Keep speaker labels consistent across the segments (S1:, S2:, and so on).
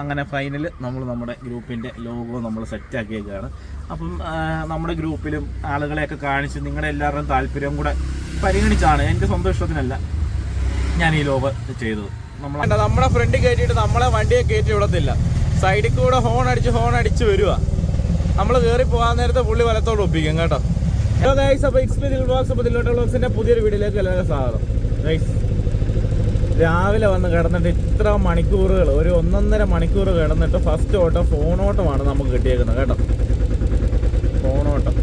S1: അങ്ങനെ ഫൈനൽ നമ്മൾ നമ്മുടെ ഗ്രൂപ്പിന്റെ ലോഗോ നമ്മൾ സെറ്റാക്കിയേക്കാണ് അപ്പം നമ്മുടെ ഗ്രൂപ്പിലും ആളുകളെയൊക്കെ കാണിച്ച് നിങ്ങളുടെ എല്ലാവരുടെയും താല്പര്യം കൂടെ പരിഗണിച്ചാണ്. എന്റെ സ്വന്തം ഇഷ്ടത്തിനല്ല ഞാൻ ഈ ലോഗോ ചെയ്തത്. നമ്മൾ
S2: നമ്മുടെ ഫ്രണ്ട് കയറ്റിയിട്ട് നമ്മളെ വണ്ടിയെ കയറ്റി വിടത്തില്ല. സൈഡിൽ കൂടെ ഹോൺ അടിച്ച് ഹോൺ അടിച്ച് വരിക നമ്മൾ കയറി പോകാൻ നേരത്തെ പുള്ളി വലത്തോട് ഒപ്പിക്കും കേട്ടോ. ഹലോ ഗൈസ് അപ്പോൾ എക്സ്പീരിയൽ ബ്ലോഗ്സ് അപ്പോൾ ബ്ലോഗ്സിന്റെ പുതിയൊരു വീഡിയോയിലേക്ക് എല്ലാവരും സ്വാഗതം. ഗൈസ് രാവിലെ വന്ന് കിടന്നിട്ട് ഇത്ര മണിക്കൂറുകൾ ഒരു ഒന്നൊന്നര മണിക്കൂർ കിടന്നിട്ട് ഫസ്റ്റ് ഓട്ടം ഫോൺ ഓട്ടമാണ് നമുക്ക് കിട്ടിയേക്കുന്നത് കേട്ടോ. ഫോണോട്ടം.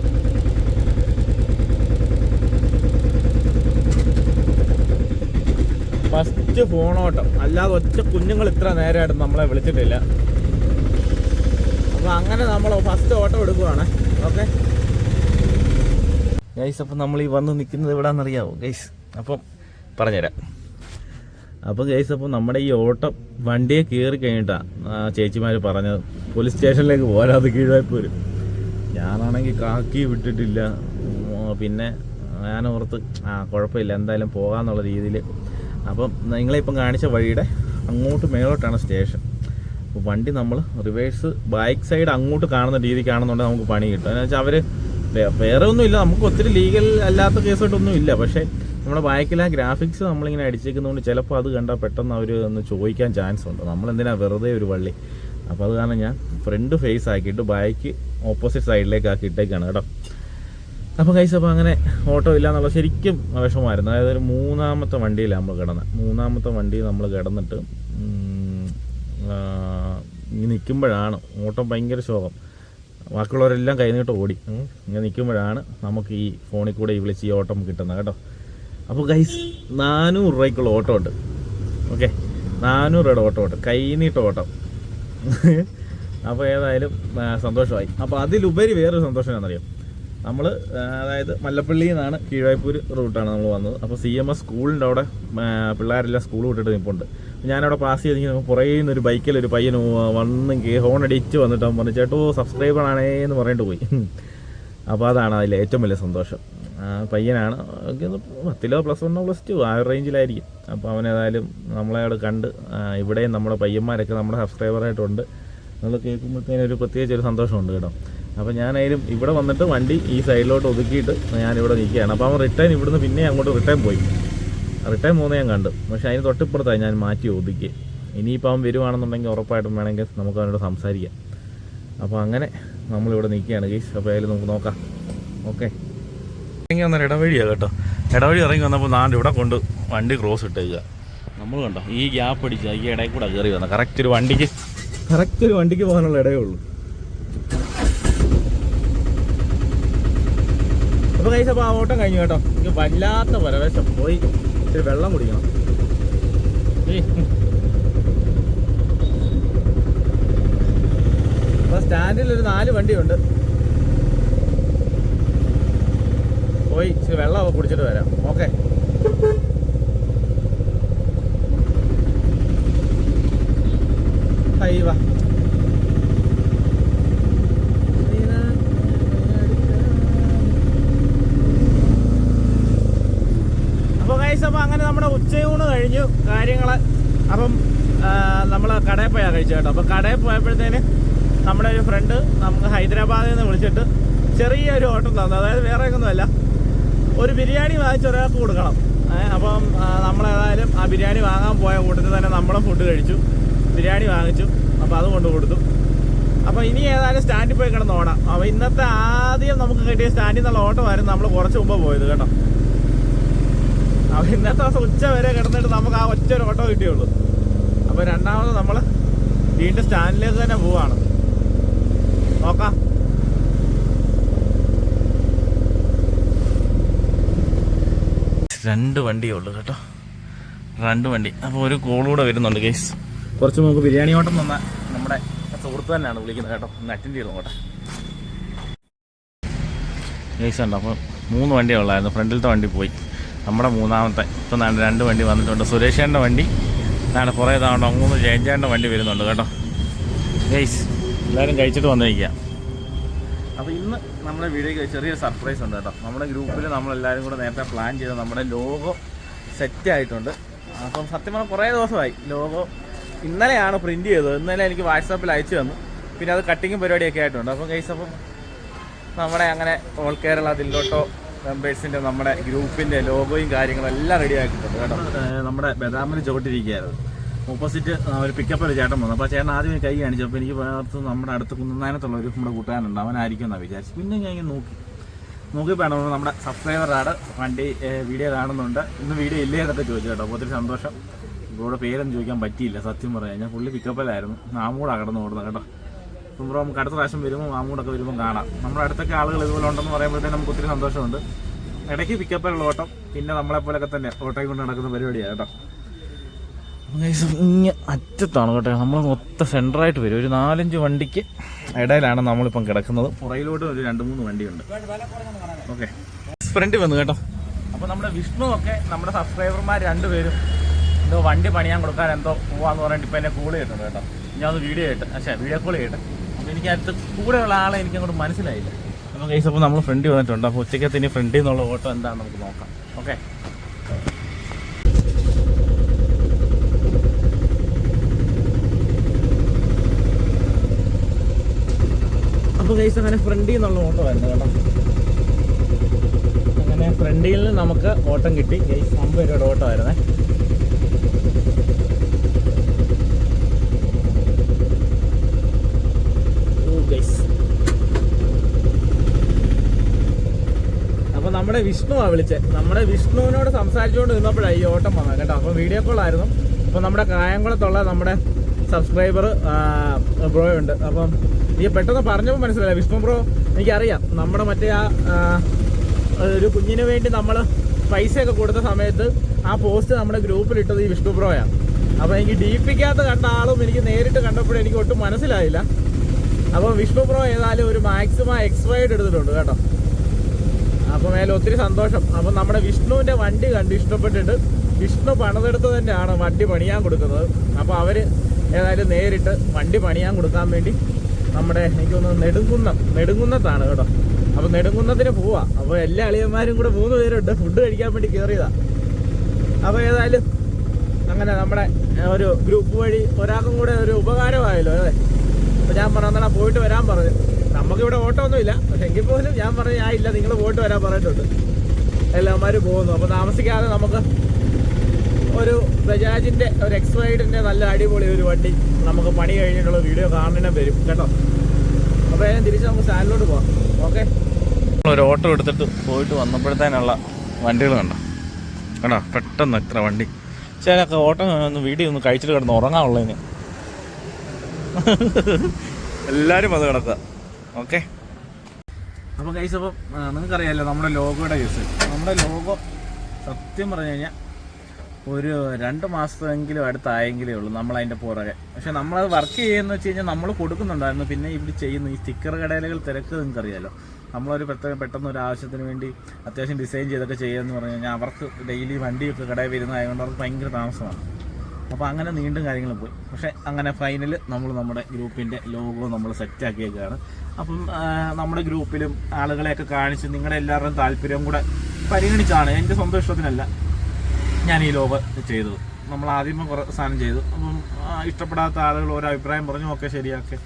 S2: ഫസ്റ്റ് ഫോണോട്ടം. അല്ലാതെ ഒറ്റ കുഞ്ഞുങ്ങൾ ഇത്ര നേരമായിട്ട് നമ്മളെ വിളിച്ചിട്ടില്ല. അപ്പോൾ അങ്ങനെ നമ്മൾ ഫസ്റ്റ് ഓട്ടം എടുക്കുവാണ്. ഓക്കെ
S1: ഗൈസ് അപ്പം നമ്മൾ ഈ വന്ന് നിൽക്കുന്നത് എവിടെയാണെന്നറിയാവോ ഗൈസ് അപ്പം പറഞ്ഞുതരാം.
S2: അപ്പോൾ ചേച്ചി അപ്പോൾ നമ്മുടെ ഈ ഓട്ടം വണ്ടിയെ കയറി കഴിഞ്ഞിട്ടാണ് ചേച്ചിമാർ പറഞ്ഞത്. പോലീസ് സ്റ്റേഷനിലേക്ക് പോരാതെ കീഴായിപ്പോര് ഞാനാണെങ്കിൽ കാക്കി വിട്ടിട്ടില്ല. പിന്നെ ഞാൻ ഓർത്ത് ആ കുഴപ്പമില്ല എന്തായാലും പോകാന്നുള്ള രീതിയിൽ അപ്പം നിങ്ങളിപ്പം കാണിച്ച വഴിയുടെ അങ്ങോട്ട് മേലോട്ടാണ് സ്റ്റേഷൻ അപ്പോൾ വണ്ടി നമ്മൾ റിവേഴ്സ് ബാക്ക് സൈഡ് അങ്ങോട്ട് കാണുന്ന രീതിക്കാണെന്നുണ്ടെങ്കിൽ നമുക്ക് പണി കിട്ടും. എന്ന് വെച്ചാൽ അവർ വേറെ ഒന്നുമില്ല നമുക്ക് ഒത്തിരി ലീഗൽ അല്ലാത്ത കേസായിട്ടൊന്നും ഇല്ല പക്ഷേ നമ്മുടെ ബാക്കിൽ ആ ഗ്രാഫിക്സ് നമ്മളിങ്ങനെ അടിച്ചേക്കുന്നതുകൊണ്ട് ചിലപ്പോൾ അത് കണ്ടാൽ പെട്ടെന്ന് അവർ ഒന്ന് ചോദിക്കാൻ ചാൻസ് ഉണ്ട്. നമ്മളെന്തിനാണ് വെറുതെ ഒരു വള്ളി? അപ്പോൾ അത് കാരണം ഞാൻ ഫ്രണ്ട് ഫേസ് ആക്കിയിട്ട് ബാക്ക് ഓപ്പോസിറ്റ് സൈഡിലേക്ക് ആക്കി ഇട്ടേക്കാണ് കേട്ടോ. അപ്പോൾ കൈസ് അപ്പോൾ അങ്ങനെ ഓട്ടോ ഇല്ല എന്നുള്ള ശരിക്കും വിഷമമായിരുന്നു. അതായത് ഒരു മൂന്നാമത്തെ വണ്ടിയിലാണ് നമ്മൾ കിടന്നത് മൂന്നാമത്തെ വണ്ടി നമ്മൾ കിടന്നിട്ട് ഇനി നിൽക്കുമ്പോഴാണ് ഓട്ടം ഭയങ്കര ശോകം. ബാക്കിയുള്ളവരെല്ലാം കൈനീട്ട് ഓടി. ഇങ്ങനെ നിൽക്കുമ്പോഴാണ് നമുക്ക് ഈ ഫോണിൽ കൂടെ ഈ വിളിച്ച് ഈ ഓട്ടം കിട്ടുന്നത് കേട്ടോ. അപ്പോൾ ഗൈസ് നാനൂറ് രൂപയ്ക്കുള്ള ഓട്ടോ ഉണ്ട്. ഓക്കെ നാനൂറ് രൂപയുടെ ഓട്ടോ ഉണ്ട്. കൈനീട്ട ഓട്ടം. അപ്പോൾ ഏതായാലും സന്തോഷമായി. അപ്പോൾ അതിലുപരി വേറൊരു സന്തോഷം എന്താണെന്നറിയാം? നമ്മൾ അതായത് മല്ലപ്പള്ളിയിൽ നിന്നാണ് കീഴായ്പൂർ റൂട്ടാണ് നമ്മൾ വന്നത്. അപ്പോൾ സി എം എസ് സ്കൂളിന്റെ അവിടെ പിള്ളേരെല്ലാം സ്കൂൾ വിട്ടിട്ട് നിൽപ്പുണ്ട് ഞാനവിടെ പാസ് ചെയ്ത് ഇങ്ങനെ പുറകെ നിന്ന് ഒരു ബൈക്കിൽ ഒരു പയ്യൻ വന്ന് ഹോൺ അടിച്ച് വന്നിട്ട് പറഞ്ഞു ചേട്ടോ സബ്സ്ക്രൈബർ ആണേ എന്ന് പറഞ്ഞിട്ട് പോയി. അപ്പോൾ അതാണ് അതിൽ ഏറ്റവും വലിയ സന്തോഷം. പയ്യനാണ്. പത്തിലോ പ്ലസ് വണ്ണോ പ്ലസ് ടു ആ റേഞ്ചിലായിരിക്കും അപ്പോൾ അവനേതായാലും നമ്മളെ അവിടെ കണ്ട് ഇവിടെയും നമ്മുടെ പയ്യന്മാരൊക്കെ നമ്മുടെ സബ്സ്ക്രൈബറായിട്ടുണ്ട് നമ്മൾ കേൾക്കുമ്പോഴത്തേനും ഒരു പ്രത്യേകിച്ച് ഒരു സന്തോഷമുണ്ട് കേട്ടോ. അപ്പോൾ ഞാനായാലും ഇവിടെ വന്നിട്ട് വണ്ടി ഈ സൈഡിലോട്ട് ഒതുക്കിയിട്ട് ഞാനിവിടെ നിൽക്കുകയാണ്. അപ്പോൾ അവൻ റിട്ടേൺ ഇവിടുന്ന് പിന്നെ അങ്ങോട്ട് റിട്ടേൺ പോയി. റിട്ടേൺ പോകുന്ന ഞാൻ കണ്ടു. പക്ഷേ അതിന് തൊട്ടിപ്പുറത്തായി ഞാൻ മാറ്റി ഒതുക്കി. ഇനിയിപ്പോൾ അവൻ വരുവാണെന്നുണ്ടെങ്കിൽ ഉറപ്പായിട്ടും വേണമെങ്കിൽ നമുക്ക് അവനോട് സംസാരിക്കാം. അപ്പോൾ അങ്ങനെ നമ്മളിവിടെ നിൽക്കുകയാണ് ഗീസ് അപ്പോൾ അതിൽ നമുക്ക് നോക്കാം. ഓക്കെ
S1: ഇറങ്ങി വന്ന ഇടവഴിയാണ് കേട്ടോ. ഇടവഴി ഇറങ്ങി വന്നപ്പോൾ നാണ്ട് ഇവിടെ കൊണ്ട് വണ്ടി ക്രോസ് ഇട്ടേക്കുക നമ്മൾ കണ്ടോ ഈ ഗ്യാപ്പ് അടിച്ച് ഈ ഇടയിൽ കൂടെ കയറി വന്ന കറക്റ്റ് ഒരു വണ്ടിക്ക്.
S2: കറക്റ്റ് ഒരു വണ്ടിക്ക് പോകാനുള്ള ഇടയേ ഉള്ളൂ. അപ്പോൾ കഴിച്ച അപ്പോൾ ആ ഓട്ടം കഴിഞ്ഞു കേട്ടോ. എനിക്ക് വല്ലാത്ത പരവേശം പോയി. ഇത്തിരി വെള്ളം കുടിക്കണം. അപ്പോൾ സ്റ്റാൻഡിൽ ഒരു നാല് വണ്ടിയുണ്ട്. പോയി ഇച്ചിരി വെള്ളം കുടിച്ചിട്ട് വരാം. ഓക്കെ. ഹൈവാ അപ്പോൾ കൈസ് അപ്പോൾ അങ്ങനെ നമ്മുടെ ഉച്ചയൂണ് കഴിഞ്ഞു കാര്യങ്ങൾ അപ്പം നമ്മൾ കടയിൽ പോയാൽ കഴിച്ചു കേട്ടോ. അപ്പോൾ കടയിൽ പോയപ്പോഴത്തേന് നമ്മുടെ ഒരു ഫ്രണ്ട് നമുക്ക് ഹൈദരാബാദിൽ നിന്ന് വിളിച്ചിട്ട് ചെറിയൊരു ഓട്ടം തന്നു. അതായത് വേറെ ഒന്നുമല്ല. ഒരു ബിരിയാണി വാങ്ങിച്ച് ഒരാൾക്ക് കൊടുക്കണം. അപ്പം നമ്മളേതായാലും ആ ബിരിയാണി വാങ്ങാൻ പോയ കൂട്ടത്തിൽ തന്നെ നമ്മളും ഫുഡ് കഴിച്ചു. ബിരിയാണി വാങ്ങിച്ചു. അപ്പോൾ അത് കൊണ്ട് കൊടുത്തു. അപ്പോൾ ഇനി ഏതായാലും സ്റ്റാൻഡിൽ പോയി കിടന്ന് ഓടാം. അപ്പോൾ ഇന്നത്തെ ആദ്യം നമുക്ക് കിട്ടിയ സ്റ്റാൻഡിൽ നിന്നുള്ള ഓട്ടമായിരുന്നു നമ്മൾ കുറച്ച് മുമ്പ് പോയത് കേട്ടോ. അപ്പോൾ ഇന്നത്തെ ദിവസം ഉച്ച വരെ കിടന്നിട്ട് നമുക്ക് ആ ഒറ്റ ഒരു ഓട്ടോ കിട്ടിയുള്ളൂ. അപ്പോൾ രണ്ടാമത് നമ്മൾ വീണ്ടും സ്റ്റാൻഡിലേക്ക് തന്നെ പോവാണ്. നോക്കാം.
S1: രണ്ട് വണ്ടിയേ ഉള്ളൂ കേട്ടോ. രണ്ട് വണ്ടി. അപ്പോൾ ഒരു കോളൂടെ വരുന്നുണ്ട് ഗൈസ് കുറച്ച് നമുക്ക് ബിരിയാണി ഓട്ടം തന്ന നമ്മുടെ സുഹൃത്ത് തന്നെയാണ് വിളിക്കുന്നത് കേട്ടോ. ഒന്ന് അറ്റൻഡ് ചെയ്തു നോട്ടെ ഗൈസ് ഉണ്ട് അപ്പോൾ മൂന്ന് വണ്ടിയേ ഉള്ളായിരുന്നു. ഫ്രണ്ടിലത്തെ വണ്ടി പോയി. നമ്മുടെ മൂന്നാമത്തെ. ഇപ്പം നാണ്ട് രണ്ട് വണ്ടി വന്നിട്ടുണ്ട്. സുരേഷേന്റെ വണ്ടി. നാളെ കുറേ തവണ മൂന്ന് ജയഞ്ചേന്റെ വണ്ടി വരുന്നുണ്ട് കേട്ടോ. ഗൈസ് എല്ലാവരും കഴിച്ചിട്ട് വന്നിരിക്കുക. അപ്പോൾ ഇന്ന് നമ്മുടെ വീഡിയോയ്ക്ക് ചെറിയൊരു സർപ്രൈസ് ഉണ്ട് കേട്ടോ. നമ്മുടെ ഗ്രൂപ്പിൽ നമ്മളെല്ലാവരും കൂടെ നേരത്തെ പ്ലാൻ ചെയ്ത് നമ്മുടെ ലോഗോ സെറ്റ് ആയിട്ടുണ്ട്. അപ്പം സത്യം പറഞ്ഞാൽ കുറേ ദിവസമായി ലോഗോ ഇന്നലെയാണ് പ്രിന്റ് ചെയ്തത്. ഇന്നലെ എനിക്ക് വാട്സാപ്പിൽ അയച്ചു തന്നു. പിന്നെ അത് കട്ടിങ്ങും പരിപാടിയൊക്കെ ആയിട്ടുണ്ട്. അപ്പം ഗൈസ് അപ്പം നമ്മുടെ അങ്ങനെ ഓൾ കേരള ദില്ലോട്ടോ മെമ്പേഴ്സിന്റെ നമ്മുടെ ഗ്രൂപ്പിന്റെ ലോഗോയും കാര്യങ്ങളും എല്ലാം റെഡി ആക്കിയിട്ടുണ്ട് കേട്ടോ. നമ്മുടെ ബദാമിൽ ചോട്ടിരിക്കുകയായിരുന്നു ഓപ്പോസിറ്റ് ഒരു പിക്കപ്പ് ഒരു ചേട്ടൻ വന്നു. അപ്പോൾ ചേട്ടൻ ആദ്യം കൈ കാണിച്ചു. അപ്പോൾ എനിക്ക് ഭാഗത്ത് നമ്മുടെ അടുത്ത് കുന്നനാനത്തുള്ള ഒരു നമ്മുടെ കൂട്ടുകാരുണ്ട് അവനായിരിക്കും എന്നാണ് വിചാരിച്ചു പിന്നെ ഞാൻ ഇങ്ങനെ നോക്കി. നോക്കിയപ്പോഴാണ് നമ്മുടെ സബ്സ്ക്രൈബറാണ് വണ്ടി വീഡിയോ കാണുന്നുണ്ട്. ഇന്ന് വീഡിയോ ഇല്ലേ എന്നൊക്കെ ചോദിച്ചു കേട്ടോ. അപ്പോൾ ഒത്തിരി സന്തോഷം. ഇവിടെ പേരൊന്നും ചോദിക്കാൻ പറ്റിയില്ല സത്യം പറയാം. ഞാൻ പുള്ളി പിക്കപ്പിലായിരുന്നു മാമൂടാണ് കടന്നു ഓടുന്നത് കേട്ടോ. അപ്പം ബ്രോ നമുക്ക് അടുത്ത പ്രാവശ്യം വരുമ്പോൾ മാമൂടൊക്കെ വരുമ്പോൾ കാണാം. നമ്മുടെ അടുത്തൊക്കെ ആളുകൾ ഇതുപോലെ ഉണ്ടെന്ന് പറയുമ്പോഴത്തേക്കും നമുക്ക് ഒത്തിരി സന്തോഷമുണ്ട്. ഇടയ്ക്ക് പിക്കപ്പിലുള്ള ഓട്ടം പിന്നെ നമ്മളെപ്പോലൊക്കെ തന്നെ ഓട്ടോയും കൊണ്ട് നടക്കുന്ന പരിപാടിയാണ് കേട്ടോ. ഇങ്ങ അറ്റത്താണ് കേട്ടോ. നമ്മൾ മൊത്തം സെന്ററായിട്ട് വരും. ഒരു നാലഞ്ച് വണ്ടിക്ക് ഇടയിലാണ് നമ്മളിപ്പം കിടക്കുന്നത്. പുറയിലോട്ട് ഒരു രണ്ട് മൂന്ന് വണ്ടിയുണ്ട്. ഓക്കെ ഫ്രണ്ട് വന്നു കേട്ടോ. അപ്പോൾ നമ്മുടെ വിഷ്ണു ഒക്കെ നമ്മുടെ സബ്സ്ക്രൈബർമാർ രണ്ടുപേരും എന്തോ വണ്ടി പണിയാൻ കൊടുക്കാൻ എന്തോ പോവാന്ന് പറഞ്ഞിട്ട് ഇപ്പം എന്നെ കോൾ ചെയ്തിട്ടുണ്ട് കേട്ടോ. ഞാൻ ഒന്ന് വീഡിയോ ചെയ്തിട്ട് പക്ഷേ വീഡിയോ കോൾ ചെയ്തിട്ട് അപ്പോൾ എനിക്ക് അടുത്ത് കൂടെയുള്ള ആളെ എനിക്ക് അങ്ങോട്ട് മനസ്സിലായില്ല. അപ്പോൾ കേസ് അപ്പോൾ നമ്മൾ ഫ്രണ്ട് വന്നിട്ടുണ്ട്. അപ്പോൾ ഉച്ചയ്ക്കത്തിന് ഫ്രണ്ടിൽ നിന്നുള്ള ഓട്ടോ എന്താണെന്ന് നമുക്ക് നോക്കാം. ഓക്കെ അപ്പോൾ കേസ് അങ്ങനെ ഫ്രണ്ടിൽ നിന്നുള്ള ഓട്ടോ വരുന്നത് കേട്ടോ. അങ്ങനെ ഫ്രണ്ടിൽ നിന്ന് നമുക്ക് ഓട്ടം കിട്ടി. അമ്പത് രൂപയുടെ ഓട്ടോ ആയിരുന്നേ. ഓ ഗൈസ് അപ്പൊ നമ്മുടെ വിഷ്ണുവാ വിളിച്ചത് നമ്മുടെ വിഷ്ണുവിനോട് സംസാരിച്ചുകൊണ്ട് നിന്നപ്പോഴാണ് ഈ ഓട്ടം വന്നത് കേട്ടോ. അപ്പോൾ വീഡിയോ കോൾ ആയിരുന്നു. അപ്പോൾ നമ്മുടെ കായംകുളത്തുള്ള നമ്മുടെ സബ്സ്ക്രൈബർ ബ്രോയുണ്ട് അപ്പം ഈ പെട്ടെന്ന് പറഞ്ഞപ്പോൾ മനസ്സിലായി. വിഷ്ണു ബ്രോ എനിക്കറിയാം. നമ്മുടെ മറ്റേ ആ ഒരു കുഞ്ഞിന് വേണ്ടി നമ്മൾ പൈസയൊക്കെ കൊടുത്ത സമയത്ത് ആ പോസ്റ്റ് നമ്മുടെ ഗ്രൂപ്പിൽ ഇട്ടത് ഈ വിഷ്ണു ബ്രോയാണ് അപ്പോൾ എനിക്ക് ഡി പിക്കകത്ത് കണ്ട ആളും എനിക്ക് നേരിട്ട് കണ്ടപ്പോഴും എനിക്ക് ഒട്ടും മനസ്സിലായില്ല. അപ്പോൾ വിഷ്ണു ബ്രോ ഏതായാലും ഒരു മാക്സിമം എക്സ്പയർഡ് എടുത്തിട്ടുണ്ട് കേട്ടോ. അപ്പോൾ മേലെ ഒത്തിരി സന്തോഷം. അപ്പം നമ്മുടെ വിഷ്ണുവിന്റെ വണ്ടി കണ്ട് ഇഷ്ടപ്പെട്ടിട്ട് വിഷ്ണു പണിതെടുത്ത് തന്നെയാണ് വണ്ടി പണിയാൻ കൊടുക്കുന്നത്. അപ്പോൾ അവർ ഏതായാലും നേരിട്ട് വണ്ടി പണിയാൻ കൊടുക്കാൻ വേണ്ടി നമ്മുടെ എനിക്ക് തോന്നുന്നു നെടുങ്കുന്നം. നെടുങ്കുന്നത്താണ് കേട്ടോ. അപ്പോൾ നെടുങ്കുന്നത്തിന് പോവാ. അപ്പോൾ എല്ലാ അളിയന്മാരും കൂടെ മൂന്ന് പേരുണ്ട്. ഫുഡ് കഴിക്കാൻ വേണ്ടി കയറിയതാ അപ്പോൾ ഏതായാലും അങ്ങനെ നമ്മുടെ ഒരു ഗ്രൂപ്പ് വഴി ഒരാൾക്കും കൂടെ ഒരു ഉപകാരമായല്ലോ അതെ അപ്പോൾ ഞാൻ പറഞ്ഞാൽ പോയിട്ട് വരാൻ പറഞ്ഞു. നമുക്ക് ഇവിടെ ഓട്ടോ ഒന്നുമില്ല പക്ഷെ എങ്കിൽ പോലും ഞാൻ പറഞ്ഞു ഞാൻ ഇല്ല നിങ്ങൾ പോയിട്ട് വരാൻ പറഞ്ഞിട്ടുണ്ട്. എല്ലാവന്മാരും പോകുന്നു. അപ്പോൾ താമസിക്കാതെ നമുക്ക് ഒരു ബജാജിന്റെ ഒരു എക്സ്വൈഡിന്റെ നല്ല അടിപൊളി ഒരു വണ്ടി നമുക്ക് പണി കഴിഞ്ഞിട്ടുള്ള വീഡിയോ കാണാൻ വരും കേട്ടോ. അപ്പോൾ ഞാൻ തിരിച്ച് നമുക്ക് സ്റ്റാൻഡിലോട്ട് പോവാം. ഓക്കെ? ഒരു ഓട്ടോ എടുത്തിട്ട് പോയിട്ട് വന്നപ്പോഴത്തേനുള്ള വണ്ടികൾ കണ്ടോ? കേട്ടോ പെട്ടെന്ന് എത്ര വണ്ടി. ചിലൊക്കെ ഓട്ടം ഒന്ന് വീഡിയോ ഒന്ന് കഴിച്ചിട്ട് കിടന്ന് ഉറങ്ങാനുള്ളതിന് എല്ലാവരും അത് കിടക്കുക. ഓക്കെ? അപ്പോൾ കൈസ് അപ്പം നിങ്ങൾക്കറിയാമല്ലോ നമ്മുടെ ലോഗോയുടെ കേസ് നമ്മുടെ ലോഗോ സത്യം പറഞ്ഞു കഴിഞ്ഞാൽ ഒരു രണ്ട് മാസമെങ്കിലും അടുത്തായെങ്കിലേ ഉള്ളൂ നമ്മൾ അതിന്റെ പുറകെ. പക്ഷെ നമ്മളത് വർക്ക് ചെയ്യുന്ന വെച്ച് കഴിഞ്ഞാൽ നമ്മൾ കൊടുക്കുന്നുണ്ടായിരുന്നു. പിന്നെ ഇവിടെ ചെയ്യുന്ന. ഈ സ്റ്റിക്കർ കടയിലുകൾ തിരക്ക് നിങ്ങൾക്കറിയാലോ. നമ്മളൊരു പെട്ടെന്ന് പെട്ടെന്ന് ഒരു ആവശ്യത്തിന് വേണ്ടി അത്യാവശ്യം ഡിസൈൻ ചെയ്തൊക്കെ ചെയ്യുമെന്ന് പറഞ്ഞു കഴിഞ്ഞാൽ അവർക്ക് ഡെയിലി വണ്ടിയൊക്കെ കടയിൽ വരുന്നതായതുകൊണ്ട് അവർക്ക് ഭയങ്കര താമസമാണ്. അപ്പോൾ അങ്ങനെ നീണ്ടും കാര്യങ്ങൾ പോയി. പക്ഷേ അങ്ങനെ ഫൈനൽ നമ്മൾ നമ്മുടെ ഗ്രൂപ്പിന്റെ ലോഗോ നമ്മൾ സെറ്റാക്കിയേക്കാണ് അപ്പം നമ്മുടെ ഗ്രൂപ്പിലും ആളുകളെയൊക്കെ കാണിച്ച് നിങ്ങളുടെ എല്ലാവരുടെയും താല്പര്യം കൂടെ പരിഗണിച്ചാണ്. എന്റെ സ്വന്തം ഇഷ്ടത്തിനല്ല. ഞാൻ ഈ ലോബ് ചെയ്തു. നമ്മൾ ആദ്യമേ കുറേ സാധനം ചെയ്തു. അപ്പം ഇഷ്ടപ്പെടാത്ത ആളുകൾ ഓരോ അഭിപ്രായം പറഞ്ഞു ഓക്കെ ശരിയാക്കെ.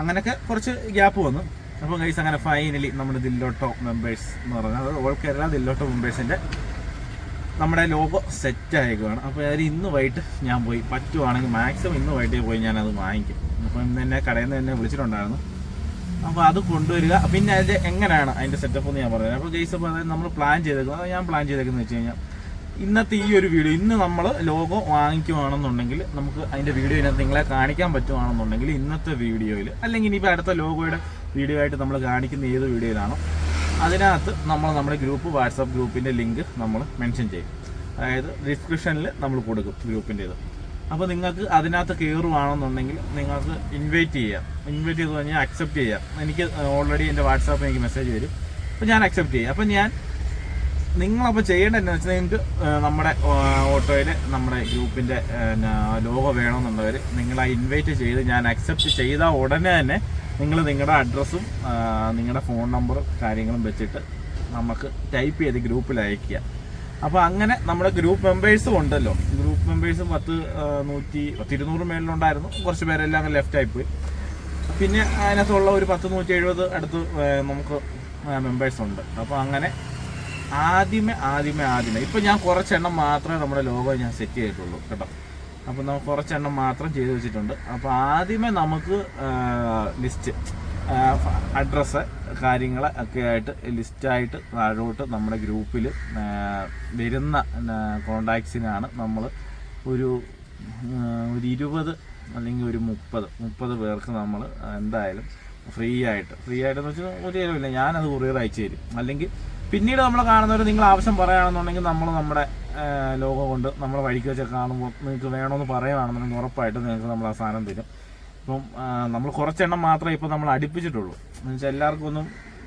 S1: അങ്ങനെയൊക്കെ കുറച്ച് ഗ്യാപ്പ് വന്നു. അപ്പം ഗൈസ് അങ്ങനെ ഫൈനലി നമ്മുടെ ദില്ലോട്ടോ മെമ്പേഴ്സ് എന്ന് പറഞ്ഞാൽ ഓൾ കേരള ദില്ലോട്ടോ മെമ്പേഴ്സിന്റെ നമ്മുടെ ലോഗോ സെറ്റ് ആയിക്കുവാണ്. അപ്പോൾ അതിൽ ഇന്ന് വൈകിട്ട് ഞാൻ പോയി. പറ്റുവാണെങ്കിൽ മാക്സിമം ഇന്ന് വൈകിട്ട് പോയി ഞാനത് വാങ്ങിക്കും. അപ്പോൾ ഇന്ന് എന്നെ കടയിൽ നിന്ന് എന്നെ വിളിച്ചിട്ടുണ്ടായിരുന്നു. അപ്പോൾ അത് കൊണ്ടുവരിക. പിന്നെ അത് എങ്ങനെയാണ് അതിന്റെ സെറ്റപ്പ് എന്ന് ഞാൻ പറഞ്ഞത് അപ്പോൾ ഗൈസ് അപ്പോൾ അതായത് നമ്മൾ പ്ലാൻ ചെയ്തേക്കുന്നത്. അത് ഞാൻ പ്ലാൻ ചെയ്തേക്കുന്നത് വെച്ച് കഴിഞ്ഞാൽ ഇന്നത്തെ ഈ ഒരു വീഡിയോ ഇന്ന് നമ്മൾ ലോഗോ വാങ്ങിക്കുവാണെന്നുണ്ടെങ്കിൽ നമുക്ക് അതിന്റെ വീഡിയോ ഇതിനകത്ത് നിങ്ങളെ കാണിക്കാൻ പറ്റുവാണെന്നുണ്ടെങ്കിൽ ഇന്നത്തെ വീഡിയോയിൽ അല്ലെങ്കിൽ ഇനിയിപ്പോൾ അടുത്ത ലോഗോയുടെ വീഡിയോ ആയിട്ട് നമ്മൾ കാണിക്കുന്ന ഏത് വീഡിയോയിലാണോ അതിനകത്ത് നമ്മൾ നമ്മുടെ ഗ്രൂപ്പ് വാട്സപ്പ് ഗ്രൂപ്പിന്റെ ലിങ്ക് നമ്മൾ മെൻഷൻ ചെയ്യും. അതായത് ഡിസ്ക്രിപ്ഷനിൽ നമ്മൾ കൊടുക്കും ഗ്രൂപ്പിന്റേത് അപ്പോൾ നിങ്ങൾക്ക് അതിനകത്ത് കയറുവാണെന്നുണ്ടെങ്കിൽ നിങ്ങൾക്ക് ഇൻവൈറ്റ് ചെയ്യാം. ഇൻവൈറ്റ് ചെയ്ത് കഴിഞ്ഞാൽ അക്സെപ്റ്റ് ചെയ്യാം. എനിക്ക് ഓൾറെഡി എന്റെ വാട്സാപ്പിൽ എനിക്ക് മെസ്സേജ് വരും. അപ്പോൾ ഞാൻ അക്സെപ്റ്റ് ചെയ്യും. അപ്പോൾ ഞാൻ നിങ്ങളപ്പോൾ ചെയ്യേണ്ട എന്താ വെച്ചാൽ നിങ്ങൾക്ക് നമ്മുടെ ഓട്ടോയിൽ നമ്മുടെ ഗ്രൂപ്പിന്റെ ലോഗോ വേണമെന്നുള്ളവർ നിങ്ങളെ ഇൻവൈറ്റ് ചെയ്ത് ഞാൻ അക്സെപ്റ്റ് ചെയ്ത ഉടനെ തന്നെ നിങ്ങൾ നിങ്ങളുടെ അഡ്രസ്സും നിങ്ങളുടെ ഫോൺ നമ്പറും കാര്യങ്ങളും വെച്ചിട്ട് നമുക്ക് ടൈപ്പ് ചെയ്ത് ഗ്രൂപ്പിൽ അയക്കുക
S2: അപ്പോൾ അങ്ങനെ നമ്മുടെ ഗ്രൂപ്പ് മെമ്പേഴ്സും ഉണ്ടല്ലോ. ഗ്രൂപ്പ് മെമ്പേഴ്സും പത്ത് നൂറ്റി പത്ത് ഇരുന്നൂറ് മേളിലുണ്ടായിരുന്നു. കുറച്ച് പേരെല്ലാം ലെഫ്റ്റ് ആയിപ്പോയി പിന്നെ അതിനകത്തുള്ള ഒരു പത്ത് നൂറ്റി എഴുപത് അടുത്ത് നമുക്ക് മെമ്പേഴ്സ് ഉണ്ട്. അപ്പോൾ അങ്ങനെ ആദ്യമേ ആദ്യമേ ആദ്യമേ. ഇപ്പം ഞാൻ കുറച്ചെണ്ണം മാത്രമേ നമ്മുടെ ലോഗോ ഞാൻ സെറ്റ് ചെയ്തിട്ടുള്ളൂ കേട്ടോ. അപ്പോൾ നമ്മൾ കുറച്ചെണ്ണം മാത്രം ചെയ്തു വെച്ചിട്ടുണ്ട്. അപ്പോൾ ആദ്യമേ നമുക്ക് ലിസ്റ്റ് അഡ്രസ്സ് കാര്യങ്ങൾ ഒക്കെ ആയിട്ട് ലിസ്റ്റായിട്ട് താഴോട്ട് നമ്മുടെ ഗ്രൂപ്പിൽ വരുന്ന കോണ്ടാക്ട്സിനാണ് നമ്മൾ ഒരു ഒരു ഇരുപത് അല്ലെങ്കിൽ ഒരു മുപ്പത് മുപ്പത് പേർക്ക് നമ്മൾ എന്തായാലും ഫ്രീ ആയിട്ട്. ഫ്രീ ആയിട്ടെന്ന് വെച്ചാൽ ഒരു ഞാനത് കൊറിയർ അയച്ചു തരും. അല്ലെങ്കിൽ പിന്നീട് നമ്മൾ കാണുന്നവർ നിങ്ങൾ ആവശ്യം പറയുകയാണെന്നുണ്ടെങ്കിൽ നമ്മൾ നമ്മുടെ ലോഗോ കൊണ്ട് നമ്മൾ വഴിക്ക് വെച്ച് കാണുമ്പോൾ നിങ്ങൾക്ക് വേണമെന്ന് പറയുകയാണെന്നുണ്ടെങ്കിൽ ഉറപ്പായിട്ട് നിങ്ങൾക്ക് നമ്മൾ ആ സാധനം തരും. ഇപ്പം നമ്മൾ കുറച്ചെണ്ണം മാത്രമേ ഇപ്പം നമ്മൾ അടുപ്പിച്ചിട്ടുള്ളൂ. എന്ന് വെച്ചാൽ എല്ലാവർക്കും ഒന്നും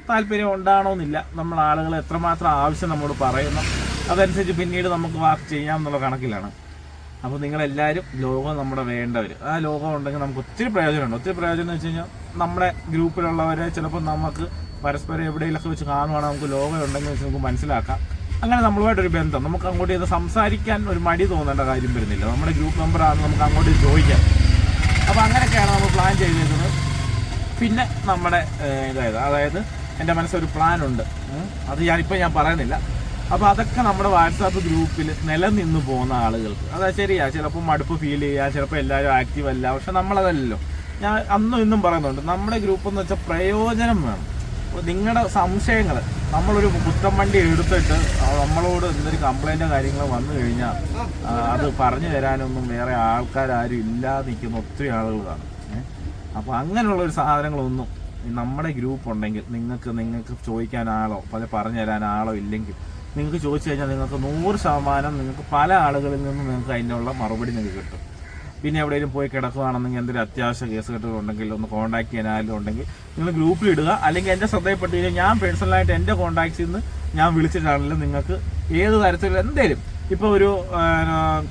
S2: താല്പര്യം ഉണ്ടാകണമെന്നില്ല നമ്മൾ ആളുകൾ എത്രമാത്രം ആവശ്യം നമ്മോട് പറയുന്നു അതനുസരിച്ച് പിന്നീട് നമുക്ക് വർക്ക് ചെയ്യാം എന്നുള്ള കണക്കിലാണ്. അപ്പോൾ നിങ്ങളെല്ലാവരും ലോകം നമ്മുടെ വേണ്ടവർ ആ ലോകം ഉണ്ടെങ്കിൽ നമുക്ക് ഒത്തിരി പ്രയോജനമുണ്ട്. ഒത്തിരി പ്രയോജനം എന്ന് വെച്ച് കഴിഞ്ഞാൽ നമ്മുടെ ഗ്രൂപ്പിലുള്ളവരെ ചിലപ്പോൾ നമുക്ക് പരസ്പരം എവിടെയെങ്കിലൊക്കെ വെച്ച് കാണുവാണെങ്കിൽ നമുക്ക് ലോകം ഉണ്ടെങ്കിൽ വെച്ച് നമുക്ക് മനസ്സിലാക്കാം. അങ്ങനെ നമ്മളുമായിട്ടൊരു ബന്ധം. നമുക്ക് അങ്ങോട്ട് ഇത് സംസാരിക്കാൻ ഒരു മടി തോന്നേണ്ട കാര്യം വരുന്നില്ല. നമ്മുടെ ഗ്രൂപ്പ് മെമ്പറാണ് നമുക്ക് അങ്ങോട്ട് ചോദിക്കാം. അപ്പോൾ അങ്ങനെയൊക്കെയാണ് നമ്മൾ പ്ലാൻ ചെയ്തിരിക്കുന്നത് പിന്നെ നമ്മുടെ ഇതായത് അതായത് എന്റെ മനസ്സൊരു പ്ലാൻ ഉണ്ട്. അത് ഞാനിപ്പോൾ ഞാൻ പറയുന്നില്ല. അപ്പോൾ അതൊക്കെ നമ്മുടെ വാട്സാപ്പ് ഗ്രൂപ്പിൽ നിലനിന്ന് പോകുന്ന ആളുകൾക്ക്. അതായത് ശരിയാ. ചിലപ്പോൾ മടുപ്പ് ഫീൽ ചെയ്യുക ചിലപ്പോൾ എല്ലാവരും ആക്റ്റീവ് അല്ല. പക്ഷെ നമ്മളതല്ലല്ലോ. ഞാൻ അന്നും ഇന്നും പറയുന്നുണ്ട്. നമ്മുടെ ഗ്രൂപ്പ് എന്ന് വെച്ചാൽ പ്രയോജനം വേണം. നിങ്ങളുടെ സംശയങ്ങൾ നമ്മളൊരു പുത്തൻ വണ്ടി എടുത്തിട്ട് നമ്മളോട് എന്തൊരു കംപ്ലൈന്റോ കാര്യങ്ങളോ വന്നു കഴിഞ്ഞാൽ അത് പറഞ്ഞു തരാനൊന്നും വേറെ ആൾക്കാരും ഇല്ലാതെ നിൽക്കുന്ന ഒത്തിരി ആളുകൾ കാണും. അപ്പോൾ അങ്ങനെയുള്ള ഒരു സാധനങ്ങളൊന്നും നമ്മുടെ ഗ്രൂപ്പ് ഉണ്ടെങ്കിൽ നിങ്ങൾക്ക് നിങ്ങൾക്ക് ചോദിക്കാൻ ആളോ പല പറഞ്ഞു തരാൻ ആളോ ഇല്ലെങ്കിൽ നിങ്ങൾക്ക് ചോദിച്ചു കഴിഞ്ഞാൽ നിങ്ങൾക്ക് നൂറ് ശതമാനം നിങ്ങൾക്ക് പല ആളുകളിൽ നിന്നും നിങ്ങൾക്ക് അതിനുള്ള മറുപടി നിങ്ങൾക്ക് കിട്ടും. പിന്നെ എവിടെയെങ്കിലും പോയി കിടക്കുകയാണെന്നെങ്കിൽ എന്തെങ്കിലും അത്യാവശ്യ കേസ് കെട്ടുകളുണ്ടെങ്കിൽ ഒന്ന് കോൺടാക്ട് ചെയ്യാൻ ഉണ്ടെങ്കിൽ നിങ്ങൾ ഗ്രൂപ്പിൽ ഇടുക. അല്ലെങ്കിൽ എന്റെ ശ്രദ്ധയിൽപ്പെട്ട് കഴിഞ്ഞാൽ ഞാൻ പേഴ്സണലായിട്ട് എന്റെ കോൺടാക്ട്സിൽ നിന്ന് ഞാൻ വിളിച്ചിട്ടാണെങ്കിലും നിങ്ങൾക്ക് ഏത് തരത്തിലുള്ള എന്തേലും. ഇപ്പോൾ ഒരു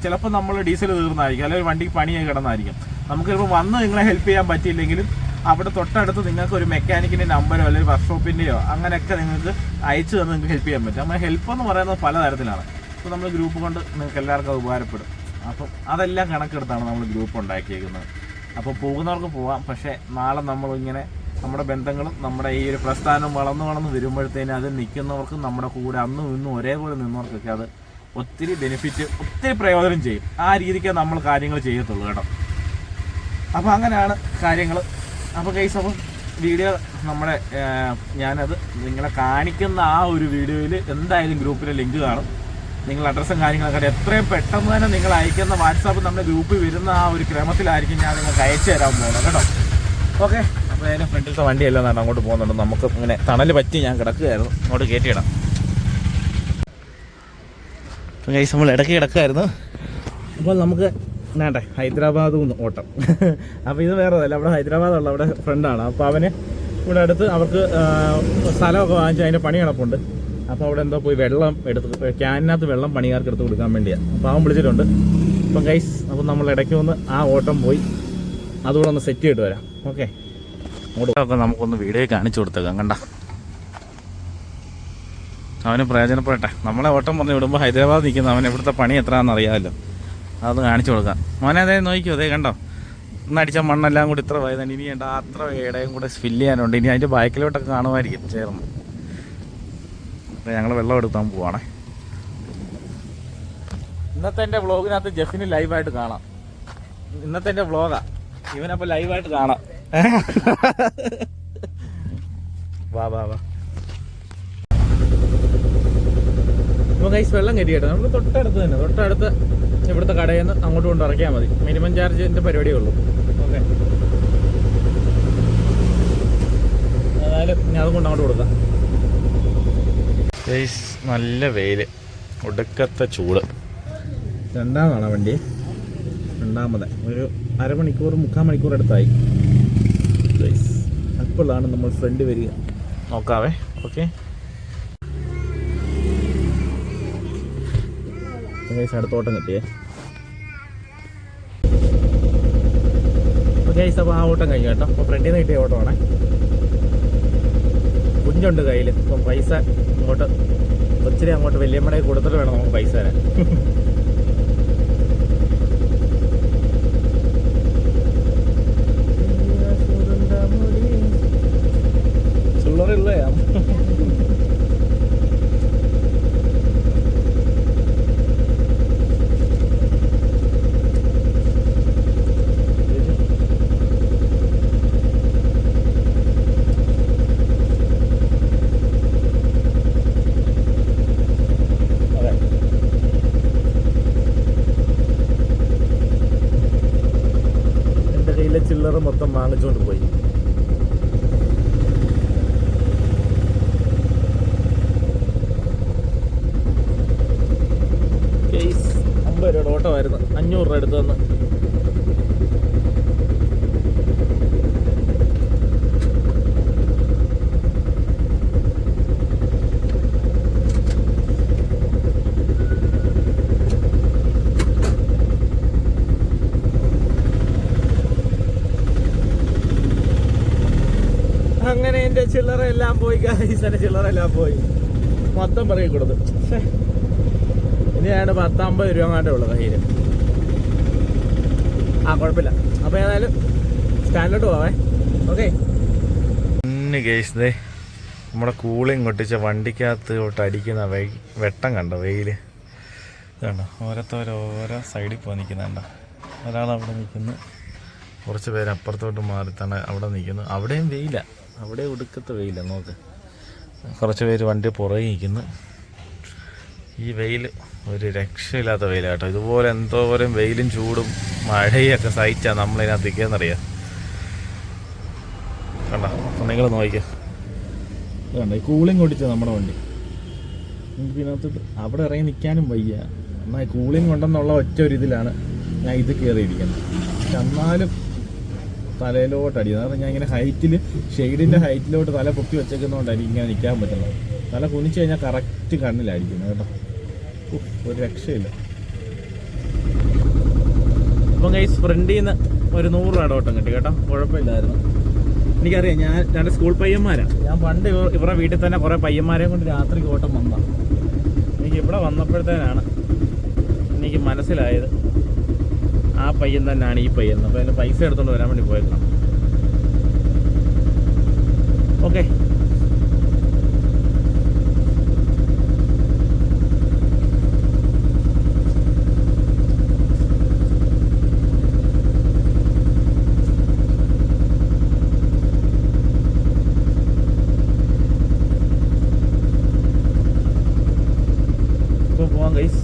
S2: ചിലപ്പോൾ നമ്മൾ ഡീസൽ തീർന്നായിരിക്കും. അല്ലെങ്കിൽ വണ്ടിക്ക് പണിയായി കിടന്നായിരിക്കും. നമുക്ക് ചിലപ്പോൾ വന്ന് നിങ്ങളെ ഹെൽപ്പ് ചെയ്യാൻ പറ്റിയില്ലെങ്കിലും അവിടെ തൊട്ടടുത്ത് നിങ്ങൾക്ക് ഒരു മെക്കാനിക്കിന്റെ നമ്പരോ അല്ലെങ്കിൽ വർക്ക്ഷോപ്പിന്റെയോ അങ്ങനെയൊക്കെ നിങ്ങൾക്ക് അയച്ചു തന്ന് നിങ്ങൾക്ക് ഹെൽപ്പ് ചെയ്യാൻ പറ്റും. നമ്മൾ ഹെൽപ്പ് എന്ന് പറയുന്നത് പല തരത്തിലാണ് ഇപ്പോൾ നമ്മൾ ഗ്രൂപ്പ് കൊണ്ട് നിങ്ങൾക്ക് എല്ലാവർക്കും അത് ഉപകാരപ്പെടും. അപ്പം അതെല്ലാം കണക്കെടുത്താണ് നമ്മൾ ഗ്രൂപ്പ് ഉണ്ടാക്കിയേക്കുന്നത്. അപ്പോൾ പോകുന്നവർക്ക് പോവാം. പക്ഷേ നാളെ നമ്മളിങ്ങനെ നമ്മുടെ ബന്ധങ്ങളും നമ്മുടെ ഈ ഒരു പ്രസ്ഥാനം വളർന്നു വളർന്ന് വരുമ്പോഴത്തേനും അത് നിൽക്കുന്നവർക്ക് നമ്മുടെ കൂടെ അന്നും ഇന്നും ഒരേപോലെ നിന്നവർക്കൊക്കെ അത് ഒത്തിരി ബെനിഫിറ്റ് ഒത്തിരി പ്രയോജനം ചെയ്യും. ആ രീതിക്ക് നമ്മൾ കാര്യങ്ങൾ ചെയ്യത്തുള്ളൂ കേട്ടോ. അപ്പോൾ അങ്ങനെയാണ് കാര്യങ്ങൾ. അപ്പോൾ കേസ് അപ്പം വീഡിയോ നമ്മുടെ ഞാനത് നിങ്ങളെ കാണിക്കുന്ന ആ ഒരു വീഡിയോയിൽ എന്തായാലും ഗ്രൂപ്പിലെ ലിങ്ക് കാണും. നിങ്ങൾ അഡ്രസ്സും കാര്യങ്ങളൊക്കെ. എത്രയും പെട്ടെന്ന് തന്നെ നിങ്ങൾ അയക്കുന്ന വാട്സാപ്പ് നമ്മുടെ ഗ്രൂപ്പിൽ വരുന്ന ആ ഒരു ക്രമത്തിലായിരിക്കും ഞാൻ നിങ്ങൾക്ക് അയച്ചു തരാൻ പോകുന്നത് കേട്ടോ. ഓക്കെ അപ്പോൾ അതിന്റെ ഫ്രണ്ടിലത്തെ വണ്ടിയെല്ലാം നടന്ന് അങ്ങോട്ട് പോകുന്നുണ്ട് നമുക്ക് ഇങ്ങനെ തണൽ പറ്റി ഞാൻ കിടക്കുകയായിരുന്നു. അങ്ങോട്ട് കയറ്റിയിടാം അപ്പം കൈസ് നമ്മൾ ഇടയ്ക്ക് കിടക്കുമായിരുന്നു അപ്പോൾ നമുക്ക് വേണ്ടേ ഹൈദരാബാദ് ഓട്ടം. അപ്പോൾ ഇത് വേറെ അവിടെ ഹൈദരാബാദുള്ള അവിടെ ഫ്രണ്ടാണ് അപ്പോൾ അവന് ഇവിടെ അടുത്ത് അവർക്ക് സ്ഥലമൊക്കെ വാങ്ങിച്ച് അതിന്റെ പണി കിടപ്പുണ്ട് അപ്പോൾ അവിടെ എന്തോ പോയി വെള്ളം എടുത്ത് ക്യാനിനകത്ത് വെള്ളം പണിക്കാർക്ക് എടുത്ത് കൊടുക്കാൻ വേണ്ടിയാണ് അപ്പോൾ അവൻ വിളിച്ചിട്ടുണ്ട്. അപ്പം ഗൈസ് അപ്പോൾ നമ്മൾ ഇടയ്ക്ക് ഒന്ന് ആ ഓട്ടം പോയി. അതുകൂടെ ഒന്ന് സെറ്റ് ചെയ്തിട്ട് വരാം. ഓക്കെ ഓട്ടമൊക്കെ നമുക്കൊന്ന് വീഡിയോ കാണിച്ചു കൊടുത്തേക്കാം കണ്ട? അവന് പ്രയോജനപ്പെടട്ടെ. നമ്മളെ ഓട്ടം പറഞ്ഞ് വിടുമ്പോൾ ഹൈദരാബാദ് നിൽക്കുന്ന അവൻ ഇവിടുത്തെ പണി എത്രയാണെന്ന് അറിയാമല്ലോ. അതൊന്ന് കാണിച്ചു കൊടുക്കാം. മോനെ അതേ നോക്കിയോ അതേ കണ്ടോ? ഒന്നടിച്ച മണ്ണെല്ലാം കൂടി ഇത്ര വയതാണ് ഇനി വേണ്ട അത്ര ഇടയും കൂടെ ഫില്ല് ചെയ്യാനുണ്ട്. ഇനി അതിന്റെ ബാക്കിലോട്ടൊക്കെ കാണുമായിരിക്കും ചേർന്ന്. ഞങ്ങൾ വെള്ളം എടുക്കാൻ പോവാണേ. ഇന്നത്തെ എന്റെ വ്ളോഗിനകത്ത് ജെഫിന് ലൈവായിട്ട് കാണാം. ഇന്നത്തെ എന്റെ വ്ളോഗാ. ഇവനപ്പോൾ ലൈവായിട്ട് കാണാം. വാ വാ വാ. അപ്പോൾ കൈസ് വെള്ളം കയറ്റിയിട്ട് നമ്മൾ തൊട്ടടുത്ത് തന്നെ. തൊട്ടടുത്ത് ഇവിടുത്തെ കടയിൽ നിന്ന് അങ്ങോട്ട് കൊണ്ട് ഇറക്കിയാൽ മതി. മിനിമം ചാർജിന്റെ പരിപാടിയേ ഉള്ളൂ. ഓക്കെ. ഏതായാലും ഞാൻ അതും കൊണ്ട് അങ്ങോട്ട് കൊടുക്കാം. നല്ല വെയിൽ. ഒടുക്കത്തെ ചൂട്. രണ്ടാമതാണ് വണ്ടി. രണ്ടാമത് ഒരു അരമണിക്കൂർ മുക്കാൽ മണിക്കൂർ അടുത്തായി അപ്പോഴാണ് നമ്മൾ ഫ്രണ്ട് വരിക. നോക്കാവേ. ഓക്കെ അടുത്തോട്ടം കിട്ടിയേ. ഗൈസ് അപ്പോൾ ആ ഓട്ടം കഴിഞ്ഞു കേട്ടോ. അപ്പോൾ ഫ്രണ്ടിൽ നിന്ന് കിട്ടിയ ഓട്ടമാണേ. കുഞ്ഞുണ്ട് കയ്യിൽ അപ്പം പൈസ ഇങ്ങോട്ട് ഒത്തിരി അങ്ങോട്ട് വലിയമ്മടെ കൊടുത്തിട്ട് വേണം നമുക്ക് പൈസ തരാൻ ചില്ലറില്ലയാ അതെ എന്റെ കയ്യിലെ ചില്ലറ മൊത്തം വാങ്ങിച്ചുകൊണ്ട് പോയി കേസ് അമ്പത് രൂപയുടെ ഓട്ടമായിരുന്നു അഞ്ഞൂറ് രൂപ എടുത്തു തന്ന്. അങ്ങനെ എന്റെ ചില്ലറ എല്ലാം പോയി ഗൈസ് എന്റെ ചില്ലറ എല്ലാം പോയി. മൊത്തം പറയി കൊടുത്തു. ഇനിയാണ് പത്തമ്പത് രൂപ അങ്ങാണ്ടേ ഉള്ളു കയ്യിൽ ആ കുഴപ്പമില്ല. അപ്പോൾ ഏതായാലും സ്റ്റാൻഡേർഡ് പോവേ ഓക്കെ. ദേ നമ്മുടെ കൂളിങ് കൊട്ടിച്ച വണ്ടിക്കകത്ത് തൊട്ട് അടിക്കുന്ന വെ വെട്ടം കണ്ടോ വെയിൽ കണ്ടോ ഓരോരുത്തരോരോ സൈഡിൽ പോയി നിൽക്കുന്നുണ്ടോ ഒരാൾ അവിടെ നിൽക്കുന്നു കുറച്ച് പേര് അപ്പുറത്തോട്ട് മാറി തന്നെ അവിടെ നിൽക്കുന്നു അവിടെയും വെയില. അവിടെ ഒടുക്കത്തെ വെയില നോക്ക്. കുറച്ച് പേര് വണ്ടി പുറകെ നിൽക്കുന്നു ഈ വെയിൽ ഒരു രക്ഷയില്ലാത്ത വെയിലാട്ടോ ഇതുപോലെ എന്തോരം വെയിലും ചൂടും. മഴയൊക്കെ സഹിച്ചാ നമ്മളതിനകത്ത് നിൽക്കുകയെന്നറിയാം കണ്ടോ? അപ്പം നിങ്ങൾ നോക്കിക്കോ. കണ്ടോ? ഈ കൂളിംഗ് ഓടിച്ച നമ്മുടെ വണ്ടി. നമുക്ക് അവിടെ ഇറങ്ങി നിൽക്കാനും വയ്യ. എന്നാൽ കൂളിംഗ് ഉണ്ടെന്നുള്ള ഒറ്റ ഒരു ഇതിലാണ് ഞാൻ ഇത് കയറിയിരിക്കുന്നത് പക്ഷെ എന്നാലും തലയിലോട്ട് അടിക്കുന്നത് കാരണം ഞാൻ ഇങ്ങനെ ഹൈറ്റിൽ ഷെയ്ഡിന്റെ ഹൈറ്റിലോട്ട് തല പൊക്കി വെച്ചേക്കുന്നതുകൊണ്ടായിരിക്കും ഇങ്ങനെ നിൽക്കാൻ പറ്റുന്നത്. തല കുനിച്ച് കഴിഞ്ഞാൽ കറക്റ്റ് കണ്ണിലായിരിക്കുന്നത് കേട്ടോ? ഒരു രക്ഷയില്ല. അപ്പം കൈസ് ഫ്രണ്ടിൽ നിന്ന് ഒരു നൂറ് രൂപയുടെ ഓട്ടം കിട്ടി കേട്ടോ. കുഴപ്പമില്ലായിരുന്നു. എനിക്കറിയാം ഞാൻ രണ്ട് സ്കൂൾ പയ്യന്മാരാണ് ഞാൻ പണ്ട് ഇവിടെ വീട്ടിൽ തന്നെ കുറേ പയ്യന്മാരെയും കൊണ്ട് രാത്രിക്ക് ഓട്ടം വന്നതാണ് എനിക്ക് ഇവിടെ വന്നപ്പോഴത്തേനാണ് എനിക്ക് മനസ്സിലായത് ആ പയ്യൻ തന്നെയാണ് ഈ പയ്യൻ. അപ്പോൾ അതിന് പൈസ എടുത്തുകൊണ്ട് വരാൻ വേണ്ടി പോയേക്കണം. ഓക്കെ ഇപ്പോൾ പോവാം ഗൈസ്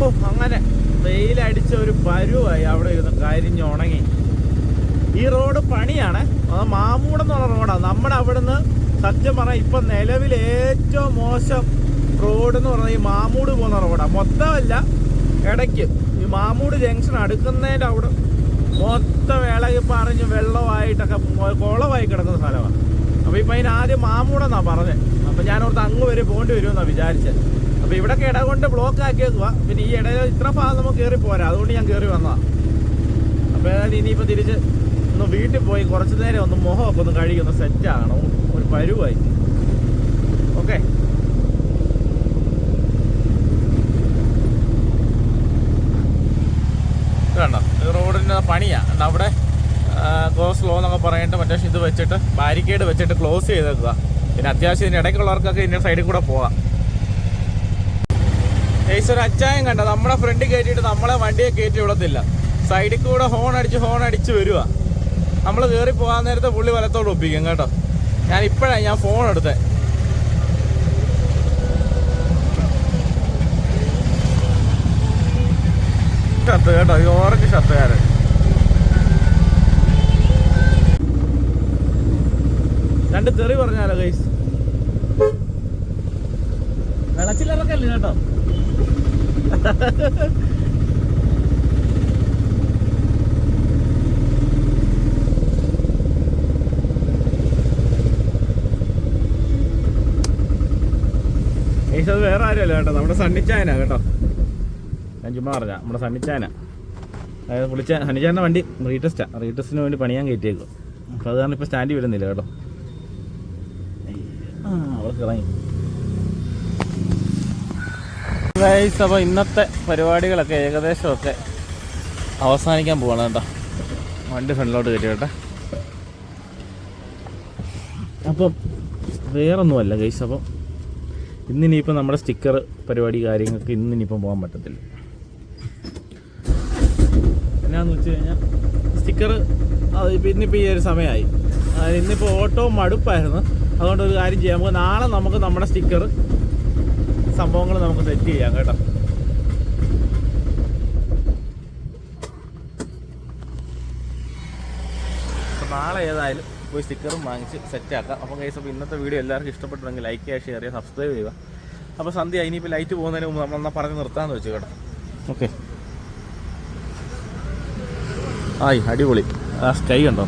S2: ഓ അങ്ങനെ വെയിലടിച്ച ഒരു പരുവായി അവിടെ ഇരുന്ന് കരിഞ്ഞുണങ്ങി ഈ റോഡ് പണിയാണ്. മാമൂട് എന്നുള്ള റോഡാണ് നമ്മുടെ അവിടുന്ന് സത്യം പറഞ്ഞാൽ ഇപ്പൊ നിലവിൽ ഏറ്റവും മോശം റോഡ് എന്ന് പറഞ്ഞാൽ ഈ മാമൂട് പോകുന്ന റോഡാണ് മൊത്തമല്ല ഇടയ്ക്ക്. ഈ മാമൂട് ജംഗ്ഷൻ അടുക്കുന്നതിന്റെ അവിടെ മൊത്തം ഇളകി പറഞ്ഞ് വെള്ളമായിട്ടൊക്കെ കുളമായി കിടക്കുന്ന സ്ഥലമാണ്. അപ്പോൾ ഇപ്പം അതിന് ആദ്യം മാമൂടെന്നാണ് പറഞ്ഞത് അപ്പം ഞാൻ ഓർത്ത് അങ്ങ് വരെ പോകേണ്ടി വരുമെന്നാണ് വിചാരിച്ചത് അപ്പോൾ ഇവിടെയൊക്കെ ഇട കൊണ്ട് ബ്ലോക്ക് ആക്കിയേക്കുക പിന്നെ ഈ ഇടയിൽ ഇത്ര ഭാഗം നമുക്ക് കയറി പോരാ. അതുകൊണ്ട് ഞാൻ കയറി വന്നതാണ് അപ്പോൾ ഇനിയിപ്പോൾ തിരിച്ച് ഒന്ന് വീട്ടിൽ പോയി കുറച്ച് നേരം ഒന്ന് മുഖമൊക്കെ ഒന്ന് കഴുകി ഒന്ന് സെറ്റ് ആകണം. ഒരു പരുവായി. ഓക്കെ കണ്ടോ? ഈ റോഡിന്റെ പണിയാണ് കണ്ടോ അവിടെ ക്ലോസ് സ്ലോ എന്നൊക്കെ പറഞ്ഞിട്ട് മറ്റേ ഇത് വെച്ചിട്ട് ബാരിക്കേഡ് വെച്ചിട്ട് ക്ലോസ് ചെയ്തേക്കുക പിന്നെ അത്യാവശ്യം ഇതിന് ഇടയ്ക്കുള്ളവർക്കൊക്കെ ഇതിന്റെ സൈഡിൽ കൂടെ പോവാം. ഏശ്വര അച്ചായം കണ്ട? നമ്മുടെ ഫ്രണ്ടിൽ കയറ്റിയിട്ട് നമ്മളെ വണ്ടിയെ കയറ്റി വിടത്തില്ല. സൈഡിൽ കൂടെ ഹോൺ അടിച്ച് ഹോൺ അടിച്ച് വരുക നമ്മൾ കയറി പോകാൻ നേരത്തെ പുള്ളി വലത്തോട് ഒപ്പിക്കും കേട്ടോ. ഞാൻ ഇപ്പോഴാണ് ഞാൻ ഫോൺ എടുത്തേ. ഷർട്ട് കേട്ടോ ഈ ഓറഞ്ച് ഷർട്ടുകാരൻ. രണ്ട് തെറി പറഞ്ഞാലോ ഗൈസ് വെളച്ചിലിറക്കല്ലേ കേട്ടോ? ഗൈസ് അത് വേറെ ആരുമല്ല കേട്ടോ. നമ്മുടെ സണ്ണിച്ചായന കേട്ടോ. ഞാൻ ചുമ്മാ പറഞ്ഞ നമ്മുടെ സണ്ണിച്ചായന അതായത് പുളിച്ച ഹനിചാറിന്റെ വണ്ടി റീടെസ്റ്റാണ് റീടെസ്റ്റിന് വേണ്ടി പണിയാൻ കയറ്റിയേക്കും അപ്പോൾ അത് കാരണം ഇപ്പോൾ സ്റ്റാൻഡിൽ വരുന്നില്ല കേട്ടോ. അവൾക്ക് ഇറങ്ങി അപ്പോൾ ഇന്നത്തെ പരിപാടികളൊക്കെ ഏകദേശമൊക്കെ അവസാനിക്കാൻ പോവാണ് കേട്ടോ. വണ്ടി ഫ്രണ്ടിലോട്ട് കയറ്റി കേട്ടെ. അപ്പം വേറൊന്നുമല്ല ഗൈസ് അപ്പം ഇന്നിനിയിപ്പോൾ നമ്മുടെ സ്റ്റിക്കർ പരിപാടി കാര്യങ്ങൾക്ക് ഇന്നിനിപ്പം പോകാൻ പറ്റത്തില്ല. എന്നാന്ന് വെച്ച് കഴിഞ്ഞാൽ സ്റ്റിക്കർ ഇന്നിപ്പോൾ ഈ ഒരു സമയമായി. ഇന്നിപ്പോൾ ഓട്ടോ മടുപ്പായിരുന്നു. അതുകൊണ്ട് ഒരു കാര്യം ചെയ്യാം. നമുക്ക് നാളെ നമുക്ക് നമ്മുടെ സ്റ്റിക്കർ സംഭവങ്ങൾ നമുക്ക് സെറ്റ് ചെയ്യാം കേട്ടോ. നാളെ ഏതായാലും പോയി സ്റ്റിക്കറും വാങ്ങിച്ച് സെറ്റ് ആക്കാം അപ്പോൾ കൈസ് അപ്പോൾ ഇന്നത്തെ വീഡിയോ എല്ലാവർക്കും ഇഷ്ടപ്പെട്ടുണ്ടെങ്കിൽ ലൈക്ക് ചെയ്യുക ഷെയർ ചെയ്യുക സബ്സ്ക്രൈബ് ചെയ്യുക. അപ്പോൾ സന്ധ്യ ഇനിയിപ്പോൾ ലൈറ്റ് പോകുന്നതിന് മുമ്പ് നമ്മൾ എന്നാൽ പറഞ്ഞ് നിർത്താമെന്ന് വെച്ചു കേട്ടോ. ഓക്കെ ആയി അടിപൊളി. ആ സ്കൈ ഉണ്ടോ